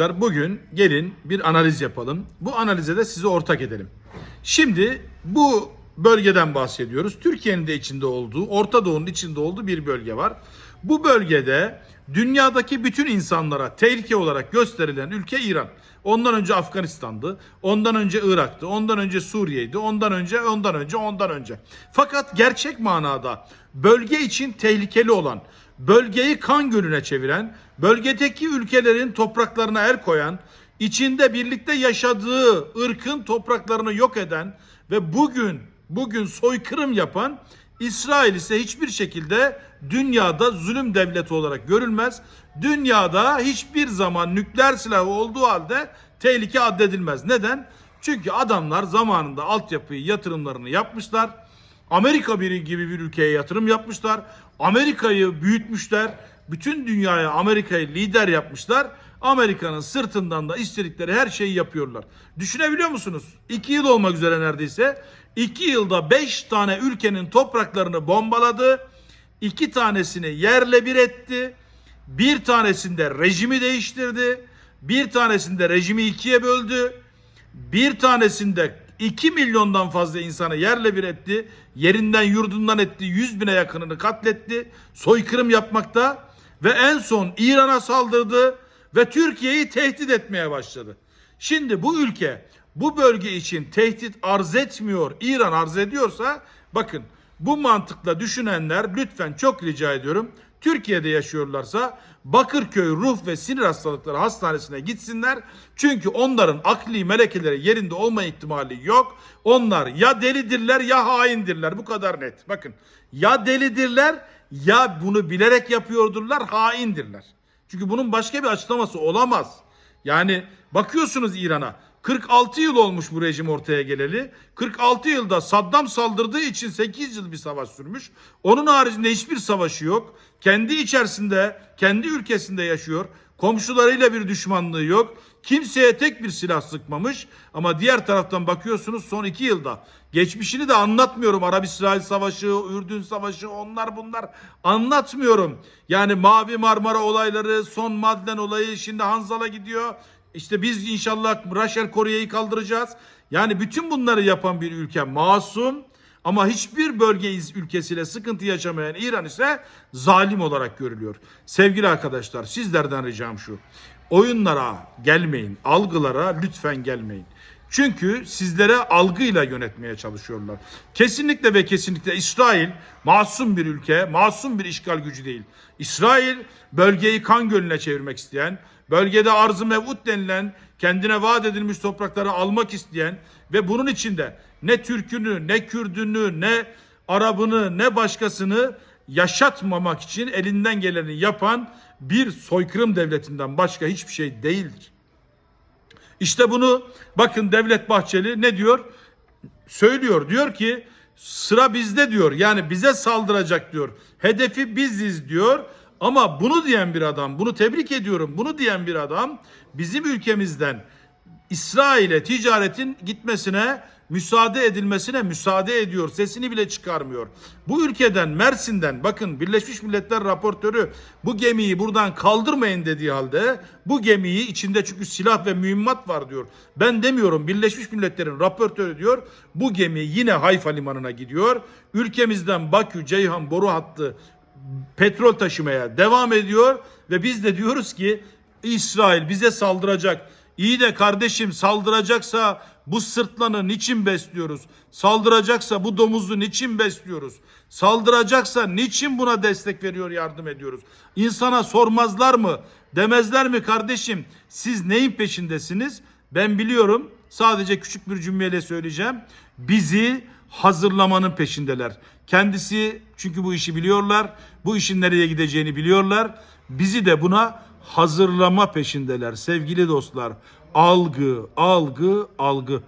Arkadaşlar bugün gelin bir analiz yapalım. Bu analize de sizi ortak edelim. Şimdi bu bölgeden bahsediyoruz. Türkiye'nin de içinde olduğu, Orta Doğu'nun içinde olduğu bir bölge var. Bu bölgede dünyadaki bütün insanlara tehlike olarak gösterilen ülke İran. Ondan önce Afganistan'dı, ondan önce Irak'tı, ondan önce Suriye'ydi, ondan önce, ondan önce, ondan önce. Fakat gerçek manada bölge için tehlikeli olan, bölgeyi kan gölüne çeviren, bölgedeki ülkelerin topraklarına el koyan, içinde birlikte yaşadığı ırkın topraklarını yok eden ve bugün bugün soykırım yapan İsrail ise hiçbir şekilde dünyada zulüm devleti olarak görülmez. Dünyada hiçbir zaman nükleer silahı olduğu halde tehlike addedilmez. Neden? Çünkü adamlar zamanında altyapıyı yatırımlarını yapmışlar. Amerika biri gibi bir ülkeye yatırım yapmışlar. Amerika'yı büyütmüşler. Bütün dünyaya Amerika'yı lider yapmışlar. Amerika'nın sırtından da istedikleri her şeyi yapıyorlar. Düşünebiliyor musunuz? İki yıl olmak üzere neredeyse. İki yılda beş tane ülkenin topraklarını bombaladı. İki tanesini yerle bir etti. Bir tanesinde rejimi değiştirdi. Bir tanesinde rejimi ikiye böldü. Bir tanesinde 2 milyondan fazla insanı yerle bir etti. Yerinden yurdundan etti. 100 bine yakınını katletti. Soykırım yapmakta. Ve en son İran'a saldırdı. Ve Türkiye'yi tehdit etmeye başladı. Şimdi bu ülke bu bölge için tehdit arz etmiyor. İran arz ediyorsa bakın bu mantıkla düşünenler lütfen çok rica ediyorum. Türkiye'de yaşıyorlarsa Bakırköy Ruh ve Sinir Hastalıkları Hastanesi'ne gitsinler. Çünkü onların akli melekeleri yerinde olma ihtimali yok. Onlar ya delidirler ya haindirler. Bu kadar net. Bakın ya delidirler ya bunu bilerek yapıyordurlar haindirler. Çünkü bunun başka bir açıklaması olamaz. Yani bakıyorsunuz İran'a 46 yıl olmuş bu rejim ortaya geleli. 46 yılda Saddam saldırdığı için 8 yıl bir savaş sürmüş. Onun haricinde hiçbir savaşı yok. Kendi içerisinde, kendi ülkesinde yaşıyor. Komşularıyla bir düşmanlığı yok. Kimseye tek bir silah sıkmamış. Ama diğer taraftan bakıyorsunuz son iki yılda. Geçmişini de anlatmıyorum. Arap-İsrail Savaşı, Ürdün Savaşı onlar bunlar anlatmıyorum. Yani Mavi Marmara olayları, son Madlen olayı şimdi Hanzal'a gidiyor. İşte biz inşallah Raşel Kore'yi kaldıracağız. Yani bütün bunları yapan bir ülke masum ama hiçbir bölge ülkesiyle sıkıntı yaşamayan İran ise zalim olarak görülüyor. Sevgili arkadaşlar sizlerden ricam şu. Oyunlara gelmeyin, algılara lütfen gelmeyin. Çünkü sizlere algıyla yönetmeye çalışıyorlar. Kesinlikle ve kesinlikle İsrail masum bir ülke, masum bir işgal gücü değil. İsrail bölgeyi kan gölüne çevirmek isteyen, bölgede arzı mevut denilen, kendine vaat edilmiş toprakları almak isteyen ve bunun içinde ne Türk'ünü, ne Kürd'ünü, ne Arabını, ne başkasını yaşatmamak için elinden geleni yapan bir soykırım devletinden başka hiçbir şey değildir. İşte bunu bakın Devlet Bahçeli ne diyor? Söylüyor diyor ki sıra bizde diyor. Yani bize saldıracak diyor. Hedefi biziz diyor. Ama bunu diyen bir adam, bunu tebrik ediyorum. Bunu diyen bir adam bizim ülkemizden İsrail'e ticaretin gitmesine müsaade edilmesine müsaade ediyor. Sesini bile çıkarmıyor. Bu ülkeden Mersin'den bakın Birleşmiş Milletler raportörü bu gemiyi buradan kaldırmayın dediği halde bu gemiyi içinde çünkü silah ve mühimmat var diyor. Ben demiyorum Birleşmiş Milletler'in raportörü diyor. Bu gemi yine Hayfa limanına gidiyor. Ülkemizden Bakü Ceyhan boru hattı petrol taşımaya devam ediyor ve biz de diyoruz ki İsrail bize saldıracak. İyi de kardeşim saldıracaksa bu sırtlanı niçin besliyoruz? Saldıracaksa bu domuzu niçin besliyoruz? Saldıracaksa niçin buna destek veriyor, yardım ediyoruz? İnsana sormazlar mı? Demezler mi kardeşim? Siz neyin peşindesiniz? Ben biliyorum. Sadece küçük bir cümleyle söyleyeceğim. Bizi hazırlamanın peşindeler. Kendisi çünkü bu işi biliyorlar. Bu işin nereye gideceğini biliyorlar. Bizi de buna hazırlama peşindeler sevgili dostlar. Algı, algı, algı.